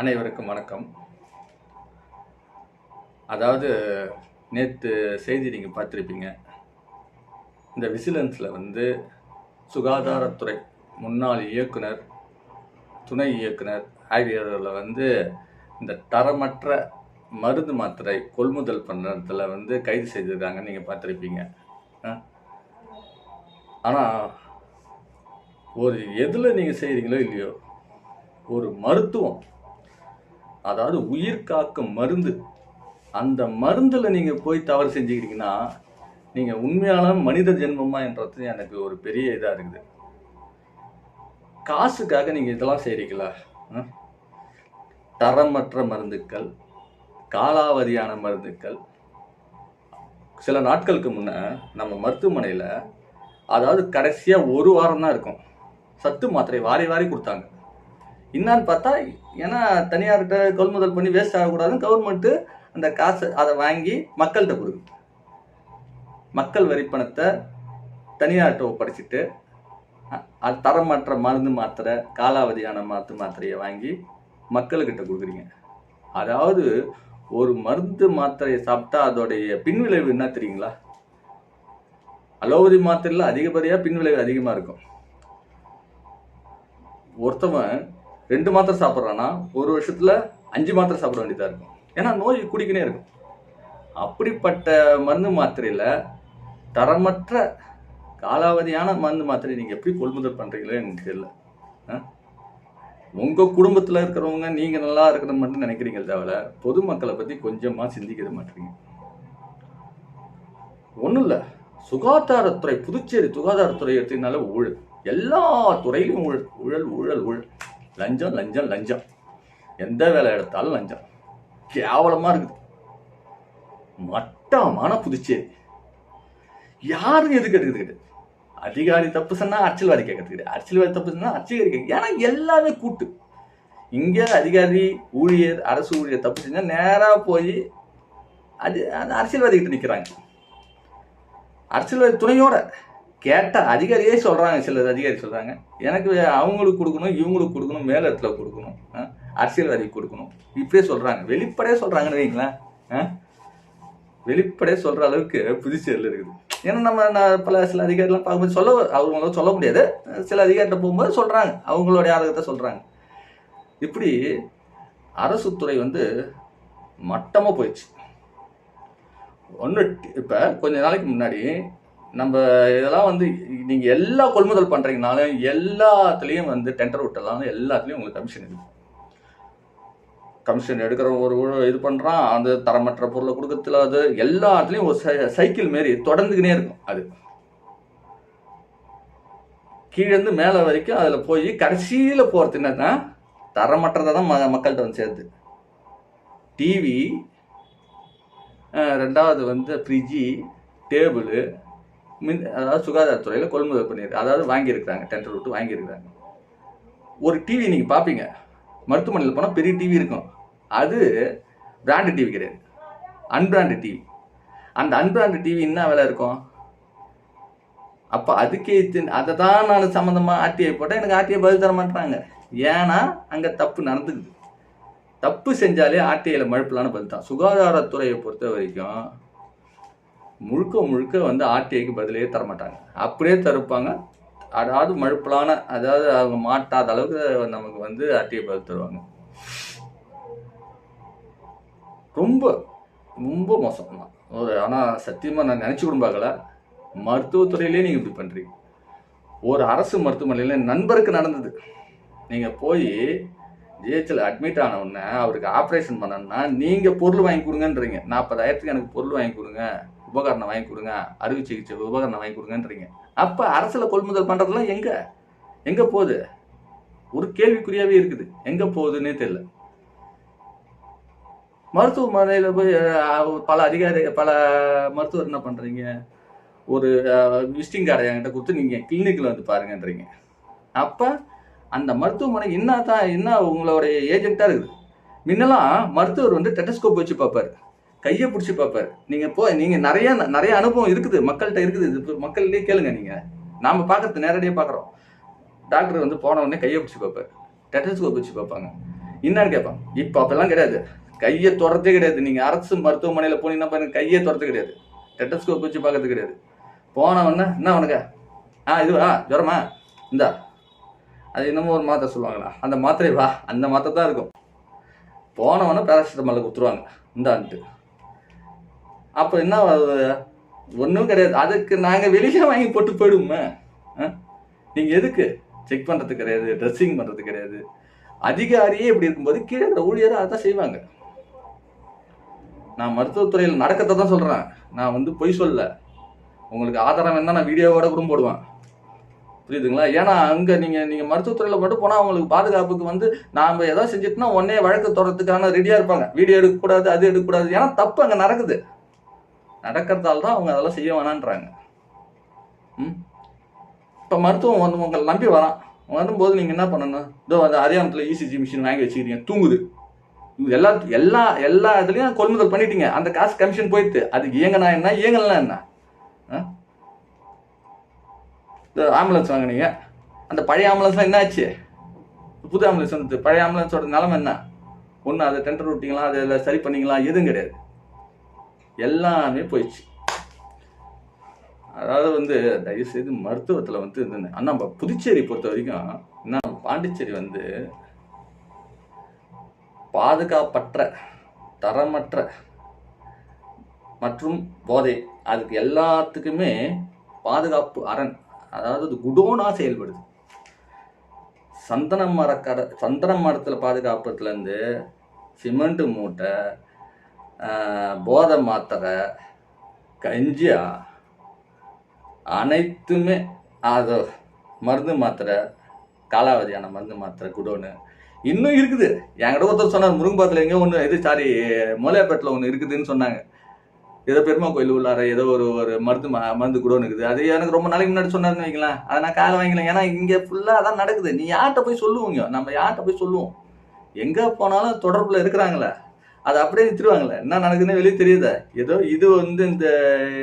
அனைவருக்கும் வணக்கம். அதாவது நேற்று செய்தி நீங்கள் பார்த்துருப்பீங்க. இந்த விசிலன்ஸில் வந்து சுகாதாரத்துறை முன்னாள் இயக்குனர் துணை இயக்குனர் ஆகியோரில் வந்து இந்த தரமற்ற மருந்து மாத்திரை கொள்முதல் பண்ணுறதுல வந்து கைது செய்திருக்காங்கன்னு நீங்கள் பார்த்துருப்பீங்க. ஆனால் ஒரு எதில் நீங்கள் செய்கிறீங்களோ இல்லையோ ஒரு மருத்துவம் அதாவது உயிர் காக்கும் மருந்து. அந்த மருந்தில் நீங்கள் போய் தவறு செஞ்சுக்கிட்டீங்கன்னா நீங்கள் உண்மையான மனித ஜென்மமா என்றது எனக்கு ஒரு பெரிய இதாக இருக்குது. காசுக்காக நீங்கள் இதெல்லாம் செய்கிறீங்களா ம்? தரமற்ற மருந்துக்கள் காலாவதியான மருந்துக்கள். சில நாட்களுக்கு முன்ன நம்ம மருத்துவமனையில் அதாவது கடைசியாக ஒரு வாரம் தான் இருக்கும். சத்து மாத்திரை வாரி வாரி கொடுத்தாங்க. என்னான்னு பார்த்தா ஏன்னா தனியார்கிட்ட கொள்முதல் பண்ணி வேஸ்ட் ஆகக்கூடாதுன்னு கவர்மெண்ட்டு அந்த காசை அதை வாங்கி மக்கள்கிட்ட கொடுக்குது மக்கள் வரி பணத்தை தனியார்கிட்ட ஒப்படைச்சிட்டு அது தரமற்ற மருந்து மாத்திரை காலாவதியான மருந்து மாத்திரையை வாங்கி மக்கள்கிட்ட கொடுக்குறீங்க. அதாவது ஒரு மருந்து மாத்திரையை சாப்பிட்டா அதோடைய பின்விளைவு என்ன தெரியுங்களா? அலோபதி மாத்திரையில் அதிகப்படியாக பின்விளைவு அதிகமாக இருக்கும். ஒருத்தவன் ரெண்டு மாத்திரை சாப்பிட்றான்னா ஒரு வருஷத்தில் அஞ்சு மாத்திரை சாப்பிட வேண்டியதாக இருக்கும். ஏன்னா நோய் குடிக்கனே இருக்கும். அப்படிப்பட்ட மருந்து மாத்திரையில் தரமற்ற காலாவதியான மருந்து மாத்திரை நீங்கள் எப்படி கொள்முதல் பண்ணுறீங்களோ எனக்கு தெரியல. ஆ? குடும்பத்தில் இருக்கிறவங்க நீங்கள் நல்லா இருக்கணும் மட்டும் நினைக்கிறீங்க தவிர பொதுமக்களை பற்றி கொஞ்சமாக சிந்திக்க மாட்டீங்க. ஒன்றும் இல்லை. சுகாதாரத்துறை புதுச்சேரி சுகாதாரத்துறை எடுத்தீங்கனால ஊழல். எல்லா துறையிலும் ஊழல் ஊழல் ஊழல் ஊழல். லஞ்சம் லஞ்சம் லஞ்சம். எந்த வேலை எடுத்தாலும் லஞ்சம். கேவலமாக இருக்குது. மட்டமான புதுச்சேரி. யாரும் கேட்டு எடுக்கிறது அதிகாரி தப்பு சொன்னா அரசியல்வாதி கேட்கறது கிடையாது அரசியல்வாதி தப்பு சொன்னா அரசியல்வாதி கேட்க ஏன்னா எல்லாமே கூட்டு. இங்க அதிகாரி ஊழியர் அரசு ஊழியர் தப்பு செஞ்சா நேராக போய் அது அந்த அரசியல்வாதி கிட்ட நிற்கிறாங்க அரசியல்வாதி துணையோட கேட்ட அதிகாரியே சொல்கிறாங்க சில அதிகாரி சொல்கிறாங்க எனக்கு அவங்களுக்கு கொடுக்கணும் இவங்களுக்கு கொடுக்கணும் மேல இடத்துல கொடுக்கணும் ஆ? அரசியல்வாதிக்கு கொடுக்கணும். இப்படியே சொல்கிறாங்க வெளிப்படையே சொல்கிறாங்கன்னு வைங்களேன் ஆ? வெளிப்படையே சொல்கிற அளவுக்கு புதுச்சேரியில் இருக்குது. ஏன்னா நம்ம பல சில அதிகாரிலாம் பார்க்கும்போது சொல்ல அவங்களால சொல்ல முடியாது. சில அதிகாரிகிட்ட போகும்போது சொல்கிறாங்க அவங்களுடைய ஆதகத்தை சொல்கிறாங்க இப்படி அரசுத்துறை வந்து மட்டமாக போயிடுச்சு. ஒன்று இப்போ கொஞ்ச நாளைக்கு முன்னாடி நம்ம இதெல்லாம் வந்து நீங்கள் எல்லா கொள்முதல் பண்ணுறீங்கனாலும் எல்லாத்துலேயும் வந்து டெண்டர் விட்டலாம் எல்லாத்துலேயும் உங்களுக்கு கமிஷன் இருக்குது கமிஷன் எடுக்கிற ஒரு இது பண்ணுறான் அந்த தரமற்ற பொருளை கொடுக்கறதுல அது எல்லாத்துலேயும் ஒரு சை சைக்கிள் மாரி தொடர்ந்துக்கினே இருக்கும் அது. கீழேருந்து மேலே வரைக்கும் அதில் போய் கடைசியில் போகிறது என்னன்னா தரமற்றதை தான் ம மக்கள்கிட்ட வந்து சேருது. டிவி ரெண்டாவது வந்து ஃப்ரிட்ஜி டேபிள் மின் அதாவது சுகாதாரத்துறையில் கொள்முதல் பண்ணியிருக்கு. அதாவது வாங்கியிருக்கிறாங்க டெண்டர் விட்டு வாங்கியிருக்கிறாங்க. ஒரு டிவி நீங்கள் பார்ப்பீங்க மருத்துவமனையில் போனால் பெரிய டிவி இருக்கும். அது பிராண்டு டிவி கிடையாது. அன்பிராண்டு டிவி அந்த அன்பிராண்டு டிவி என்ன விலை இருக்கும்? அப்போ அதுக்கே அதை தான் நான் சம்மந்தமாக ஆர்டிஐ போட்டால் எனக்கு ஆர்டிஐ பதில் தர மாட்டேறாங்க ஏன்னா அங்கே தப்பு நடந்துக்குது. தப்பு செஞ்சாலே ஆர்டிஐயில் மழுப்பலான பதில் தான் சுகாதாரத்துறையை பொறுத்த வரைக்கும் முழுக்க முழுக்க வந்து ஆர்டிஐக்கு பதிலே தர மாட்டாங்க அப்படியே தருப்பாங்க. அதாவது மழுப்பலான அதாவது அவங்க மாட்டாத அளவுக்கு நமக்கு வந்து ஆர்டிஐ பதில் தருவாங்க. ரொம்ப ரொம்ப மோசம். தான் ஒரு ஆனால் சத்தியமாக நான் நினச்சி கூட பார்க்கல. மருத்துவத்துறையிலே நீங்கள் இப்படி பண்ணுறீங்க ஒரு அரசு மருத்துவமனையில் நண்பருக்கு நடந்தது. நீங்கள் போய் ஜிஹெச்சில் அட்மிட் ஆன உடனே அவருக்கு ஆப்ரேஷன் பண்ணணும்னா நீங்கள் பொருள் வாங்கி கொடுங்கன்றீங்க. நாற்பதாயிரத்துக்கு எனக்கு பொருள் வாங்கி கொடுங்க. உபகரணம் வாங்கி கொடுங்க அறுவை சிகிச்சை உபகரணம் வாங்கி கொடுங்கன்றீங்க. அப்போ அரசில் கொள்முதல் பண்ணுறதுலாம் எங்கே? எங்கே போகுது? ஒரு கேள்விக்குறியாகவே இருக்குது. எங்கே போகுதுன்னே தெரியல. மருத்துவமனையில் போய் பல அதிகாரி பல மருத்துவர் என்ன பண்ணுறீங்க ஒரு விசிட்டிங் கார்டை என்கிட்ட கொடுத்து நீங்கள் கிளினிக்கில் வந்து பாருங்கன்றீங்க. அப்போ அந்த மருத்துவமனை என்ன தான் என்ன உங்களுடைய ஏஜென்ட்டாக இருக்குது? முன்னெல்லாம் மருத்துவர் வந்து டெட்டஸ்கோப் வச்சு பார்ப்பாரு. கையை பிடிச்சி பார்ப்பார். நீங்கள் போ நீங்கள் நிறைய நிறைய அனுபவம் இருக்குது மக்கள்கிட்ட இருக்குது. இது மக்கள்கிட்டயே கேளுங்க நீங்கள் நாம் பார்க்கறது நேரடியாக பார்க்குறோம். டாக்டர் வந்து போன உடனே கையை பிடிச்சி பார்ப்பார். டெட்டஸ்கோப் வச்சு பார்ப்பாங்க. என்னன்னு கேட்பான். இப்போ அப்பெல்லாம் கிடையாது. கையை துரத்தே கிடையாது. நீங்கள் அரசு மருத்துவமனையில் போனீங்கன்னா பாருங்க கையை துரத்து கிடையாது. டெட்டஸ்கோப் வச்சு பார்க்கறது கிடையாது. போனவொன்னே என்ன உனக்கு? ஆ இது ஆ ஜுரமா? இந்தா. அது என்னமோ ஒரு மாத்திரை சொல்லுவாங்களா? அந்த மாத்திரை வா. அந்த மாத்திரை தான் இருக்கும். போனவொன்னே பேராசிட்டமால் கொடுத்துருவாங்க. இந்தான்ட்டு. அப்போ என்ன ஒன்றும் கிடையாது. அதுக்கு நாங்கள் வெளியே வாங்கி போட்டு போயிடுவோமே. நீங்கள் எதுக்கு? செக் பண்ணுறது கிடையாது ட்ரெஸ்ஸிங் பண்ணுறது கிடையாது. அதிகாரியே இப்படி இருக்கும்போது கீழே ஊழியராக ஊழியரை அதான் செய்வாங்க. நான் மருத்துவத்துறையில் நடக்கத்தை தான் சொல்கிறேன் நான் வந்து பொய் சொல்ல உங்களுக்கு ஆதாரம் என்ன நான் வீடியோவோட கூட போடுவேன். புரியுதுங்களா? ஏன்னா அங்கே நீங்கள் நீங்கள் மருத்துவத்துறையில் மட்டும் போனால் அவங்களுக்கு பாதுகாப்புக்கு வந்து நாம் ஏதாவது செஞ்சுட்டுனா உடனே வழக்கு தொடரத்துக்கான ரெடியாக இருப்பாங்க. வீடியோ எடுக்கக்கூடாது அது எடுக்கக்கூடாது. ஏன்னா தப்பு அங்கே நடக்குது. நடக்கிறதால தான் அவங்க அதெல்லாம் செய்ய வேணான்றாங்க. ம்? இப்போ மருத்துவம் வந்து உங்களை நம்பி வரான். வரும்போது நீங்கள் என்ன பண்ணணும்? இதோ அந்த அரியானத்தில் இசிஜி மிஷின் வாங்கி வச்சுக்கிறீங்க. தூங்குது. இது எல்லா எல்லா எல்லா இதுலேயும் கொள்முதல் பண்ணிட்டீங்க. அந்த காசு கமிஷன் போயிடுது அதுக்கு இயங்கினா என்ன? இயங்கலாம் என்ன? ஆ? இந்த ஆம்புலன்ஸ் வாங்கினீங்க. அந்த பழைய ஆம்புலன்ஸ்லாம் என்ன ஆச்சு புது ஆம்புலன்ஸ் வந்து பழைய ஆம்புலன்ஸோட நிலமை என்ன? ஒன்று அதை டெண்டர் விட்டீங்களா? அதை சரி பண்ணீங்களா? எதுவும் கிடையாது. எல்லாமே போயிடுச்சு. அதாவது வந்து தயவுசெய்து மருத்துவத்தில் வந்து ஆனால் அண்ணா நம்ம புதுச்சேரி பொறுத்த வரைக்கும் என்ன பாண்டிச்சேரி வந்து பாதுகாப்பற்ற தரமற்ற மற்றும் போதை. அதுக்கு எல்லாத்துக்குமே பாதுகாப்பு அரண் அதாவது அது குடோனாக செயல்படுது. சந்தன மரக்கடை சந்தன மரத்தில் பாதுகாப்புலேருந்து சிமெண்ட் மூட்டை போதை மாத்திரை கஞ்சியா அனைத்துமே அது மருந்து மாத்திரை காலாவதியான மருந்து மாத்திரை குடோனு. இன்னும் இருக்குது. என்கிட்ட ஒருத்தர் சொன்னார் முருங்கம்பாத்தில் எங்கேயோ ஒன்று இது சாரி மொலையாப்பேட்டில் ஒன்று இருக்குதுன்னு சொன்னாங்க. ஏதோ பெருமா கோயில் உள்ளார ஏதோ ஒரு ஒரு மருந்து ம- மருந்து குடோன் இருக்குது. அது எனக்கு ரொம்ப நாளைக்கு முன்னாடி சொன்னாருன்னு வைங்களேன். அதை நான் காலை வாங்கிக்கலாம் ஏன்னா இங்கே ஃபுல்லாக அதான் நடக்குது. நீ யார்கிட்ட போய் சொல்லுவீங்க? நம்ம யார்கிட்ட போய் சொல்லுவோம்? எங்கே போனாலும் தொடர்பில் இருக்கிறாங்களே. அதை அப்படியே நிறுத்துருவாங்களே என்ன நடக்குதுன்னு வெளியே தெரியுதா? ஏதோ இது வந்து இந்த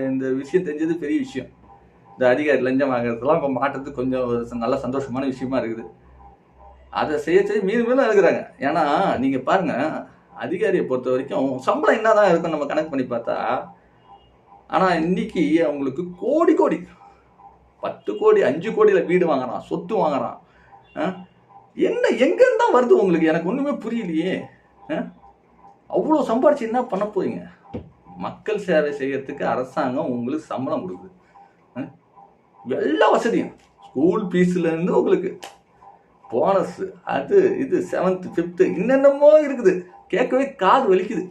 இந்த விஷயம் தெரிஞ்சது பெரிய விஷயம். இந்த அதிகாரி லஞ்சம் வாங்குறதுலாம் இப்போ மாட்டுறது கொஞ்சம் ஒரு ச- நல்ல சந்தோஷமான விஷயமா இருக்குது. அதை செய்ய செய்ய மீது மீதும் இருக்கிறாங்க. ஏன்னா நீங்கள் பாருங்க அதிகாரியை பொறுத்த வரைக்கும் சம்பளம் என்னதான் இருக்கும் நம்ம கணக்கு பண்ணி பார்த்தா ஆனால் இன்னைக்கு அவங்களுக்கு கோடி கோடி. பத்து கோடி அஞ்சு கோடியில் வீடு வாங்குறான் சொத்து வாங்குறான். ஆ? என்ன எங்கேருந்து தான் வருது உங்களுக்கு? எனக்கு ஒன்றுமே புரியலையே. ஆ? அவ்வளோ சம்பாரிச்சு என்ன பண்ண போறீங்க? மக்கள் சேவை செய்யறதுக்கு அரசாங்கம் உங்களுக்கு சம்பளம் கொடுக்குது. எல்லா வசதியும். ஸ்கூல் ஃபீஸ்லேருந்து உங்களுக்கு. போனஸ் அது இது செவன்த்து ஃபிஃப்த்து என்னென்னமோ இருக்குது. கேட்கவே காது வலிக்குது.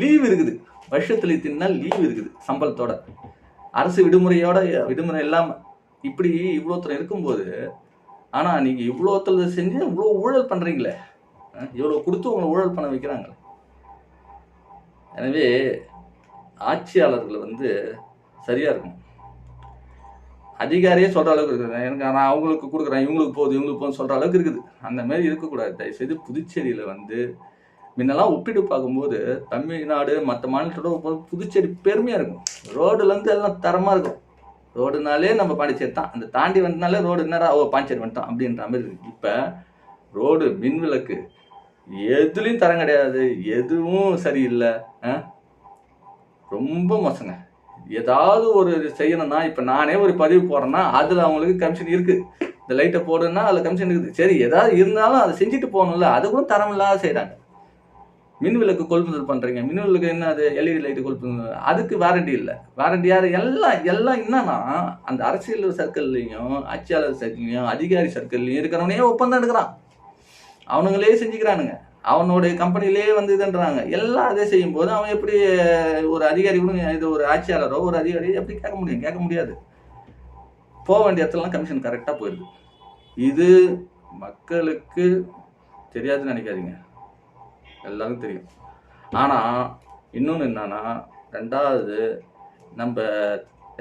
லீவ் இருக்குது. வருஷத்துல இத்தனை நாள் லீவ் இருக்குது சம்பளத்தோட. அரசு விடுமுறையோட விடுமுறை இல்லாமல் இப்படி இவ்வளோத்தரம் இருக்கும்போது ஆனால் நீங்கள் இவ்வளோத்தில் செஞ்சு இவ்வளோ ஊழல் பண்ணுறீங்களே இவ்வளோ கொடுத்து உங்களை ஊழல் பண்ண வைக்கிறாங்களே. எனவே ஆட்சியாளர்கள் வந்து சரியாக இருக்கும் அதிகாரியே சொல்கிற அளவுக்கு இருக்குது. எனக்கு நான் அவங்களுக்கு கொடுக்குறேன் இவங்களுக்கு போகுது இவங்களுக்கு போகுதுன்னு சொல்கிற அளவுக்கு இருக்குது. அந்த மாதிரி இருக்கக்கூடாது. தயவுசெய்து புதுச்சேரியில் வந்து முன்னெல்லாம் ஒப்பிட்டு பார்க்கும்போது தமிழ்நாடு மற்ற மாநிலத்தோட புதுச்சேரி பெருமையாக இருக்கும். ரோடுலேருந்து எல்லாம் தரமாக இருக்கும். ரோடுனாலே நம்ம பாண்டிச்சேரி தான். அந்த தாண்டி வந்தனாலே ரோடு என்னடா ஓ பாண்டிச்சேரி வந்துட்டோம் அப்படின்ற மாதிரி இருக்குது இப்போ ரோடு மின்விளக்கு எதுலேயும் தரம் கிடையாது எதுவும் சரியில்லை ஆ? ரொம்ப மோசங்க. ஏதாவது ஒரு செய்யணும்னா இப்போ நானே ஒரு பதிவு போடுறேன்னா அதில் அவங்களுக்கு கமிஷன் இருக்குது இந்த லைட்டை போடுன்னா அதில் கமிஷன் இருக்குது. சரி ஏதாவது இருந்தாலும் அதை செஞ்சுட்டு போகணும்ல அது கூட தரம் இல்லாத செய்கிறாங்க மின் விளக்கு கொள்முதல் பண்ணுறீங்க மின் விளக்கு என்ன அது? எல்இடி லைட்டு கொள்முதல். அதுக்கு வாரண்டி இல்லை. வாரண்டி யார்? எல்லாம் எல்லாம் என்னன்னா அந்த அரசியல் சர்க்கிள்லையும் ஆட்சியாளர் சர்க்கிள்லையும் அதிகாரி சர்க்கிள்லையும் இருக்கிறவனே ஒப்பந்தம் எடுக்கிறான். அவனுங்களே செஞ்சுக்கிறானுங்க. அவனுடைய கம்பெனிலே வந்து இதுன்றாங்க. எல்லாம் அதே செய்யும் போது அவன் எப்படி ஒரு அதிகாரி கூட இது ஒரு ஆட்சியாளரோ ஒரு அதிகாரி எப்படி கேட்க முடியும்? கேட்க முடியாது. போக வேண்டிய இடத்துலலாம் கமிஷன் கரெக்டாக போயிடுது. இது மக்களுக்கு தெரியாதுன்னு நினைக்காதீங்க. எல்லாருக்கும் தெரியும். ஆனால் இன்னொன்று என்னன்னா ரெண்டாவது நம்ம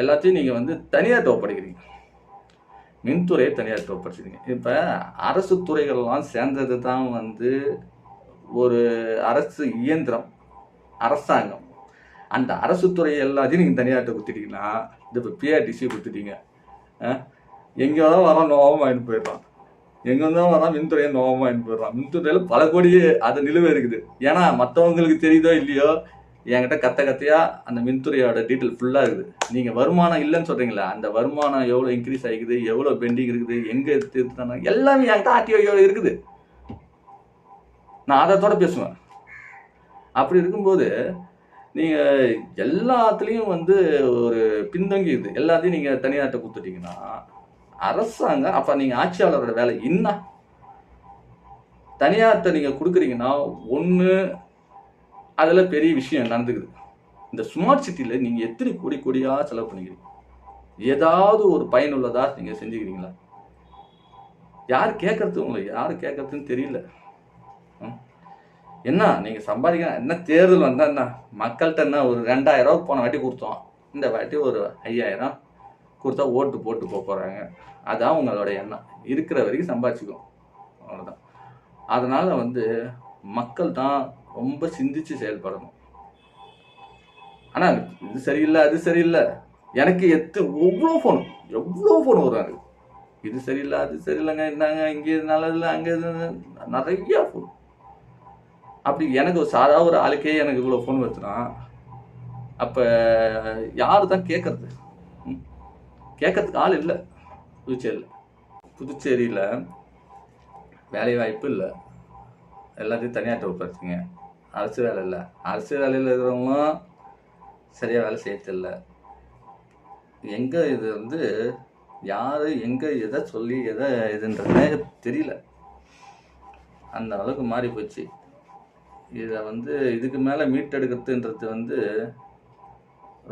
எல்லாத்தையும் நீங்கள் வந்து தனியார்ட்ட ஒப்படைக்கிறீங்க மின்துறையை தனியார் தோப்படுத்திடுங்க இப்போ அரசு துறைகள்லாம் சேர்ந்தது தான் வந்து ஒரு அரசு இயந்திரம் அரசாங்கம். அந்த அரசு துறை எல்லாத்தையும் நீங்கள் தனியார்ட்ட கொடுத்துட்டீங்கன்னா இந்த இப்போ பிஆர்டிசி கொடுத்துட்டீங்க. எங்கேயோ வரோம் நோகமாக வாங்கிட்டு போயிடுறான். எங்கே தான் வரான் மின்துறையை நோகமா போயிடுறான். மின்துறையில் பல கோடி அது நிலுவை இருக்குது. ஏன்னா மற்றவங்களுக்கு தெரியுதோ இல்லையோ என்கிட்ட கத்த கத்தையா அந்த மின்துறையோட டீட்டெயில் ஃபுல்லா இருக்குது. நீங்க வருமானம் இல்லைன்னு சொல்றீங்களா அந்த வருமானம் எவ்வளவு இன்க்ரீஸ் ஆகிக்குது எவ்வளவு பெண்டிங் இருக்குது எங்க திருத்தான எல்லாமே என்கிட்ட ஆர்டிஓ இருக்குது. நான் ஆதாரத்தோட பேசுவேன். அப்படி இருக்கும்போது நீங்க எல்லாத்துலேயும் வந்து ஒரு பின்தங்கி இருக்குது. எல்லாத்தையும் நீங்க தனியார்ட்ட கொடுத்துட்டீங்கன்னா அரசாங்கம் அப்ப நீங்க ஆட்சியாளரோட வேலை என்ன? தனியார்ட்ட நீங்க கொடுக்குறீங்கன்னா ஒன்று அதில் பெரிய விஷயம் நடந்துக்குது. இந்த ஸ்மார்ட் சிட்டியில் நீங்கள் எத்தனை கோடி கோடியாக செலவு பண்ணிக்கிறீங்க? ஏதாவது ஒரு பயனுள்ளதாக நீங்கள் செஞ்சுக்கிறீங்களா? யார் கேட்கறது உங்களுக்கு யார் கேட்கறதுன்னு தெரியல. என்ன நீங்கள் சம்பாதிக்க என்ன தேர்தல் வந்தால் என்ன? மக்கள்கிட்ட என்ன ஒரு ரெண்டாயிரம் போன வாட்டி கொடுத்தோம். இந்த வாட்டி ஒரு ஐயாயிரம் கொடுத்தா ஓட்டு போட்டு போக போகிறாங்க அதான் உங்களோட எண்ணம். இருக்கிற வரைக்கும் சம்பாதிச்சுக்கும் அவ்வளோதான் அதனால் வந்து மக்கள் தான் ரொம்ப சிந்திச்சு செயல்படணும். ஆனா இது சரியில்லை அது சரியில்லை. எனக்கு எத்து எவ்வளோ ஃபோன் எவ்வளோ ஃபோன் வரும் எனக்கு. இது சரியில்லை அது சரியில்லைங்க என்னங்க இங்கே இது நல்லதில்லை அங்கே இது நிறைய ஃபோன் அப்படி எனக்கு ஒரு சாதா ஒரு ஆளுக்கே எனக்கு இவ்வளோ ஃபோன் வச்சுனா அப்போ யார் தான் கேட்கறது? ம்? கேட்கறதுக்கு ஆள் இல்லை. புதுச்சேரியில். புதுச்சேரியில் வேலை வாய்ப்பு இல்லை. எல்லாத்தையும் தனியார்ட்ட ஒப்படைச்சிங்க அரசு வேலை இல்லை. அரசு வேலையில் இருக்கிறவங்களும் சரியாக வேலை செய்யறதில்ல. எங்கே இது வந்து யார் எங்கே எதை சொல்லி எதை இதுன்றதுனே தெரியல. அந்த அளவுக்கு மாறி போச்சு. இதை வந்து இதுக்கு மேலே மீட்டெடுக்கிறதுன்றது வந்து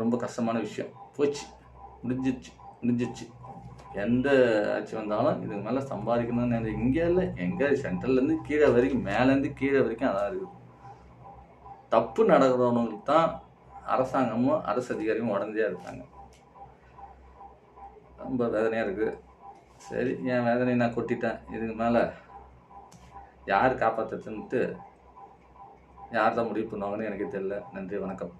ரொம்ப கஷ்டமான விஷயம். போச்சு. முடிஞ்சிச்சு முடிஞ்சிச்சு எந்த ஆட்சி வந்தாலும் இதுக்கு மேலே சம்பாதிக்கணும்னு இங்கே இல்லை. எங்கே சென்ட்ரல்லேருந்து கீழே வரைக்கும் மேலேருந்து கீழே வரைக்கும் அதான் இருக்குது. தப்பு நடக்கிறவங்களுக்கு தான் அரசாங்கமும் அரசு அதிகாரியும் உடஞ்சே இருக்காங்க. ரொம்ப வேதனையாக இருக்குது சரி என் வேதனையை நான் கொட்டிட்டேன். இதுக்கு மேலே யார் காப்பாற்றுறதுன்ட்டு யார் தான் முடிவு பண்ணுவாங்கன்னு எனக்கு தெரியல. நன்றி வணக்கம்.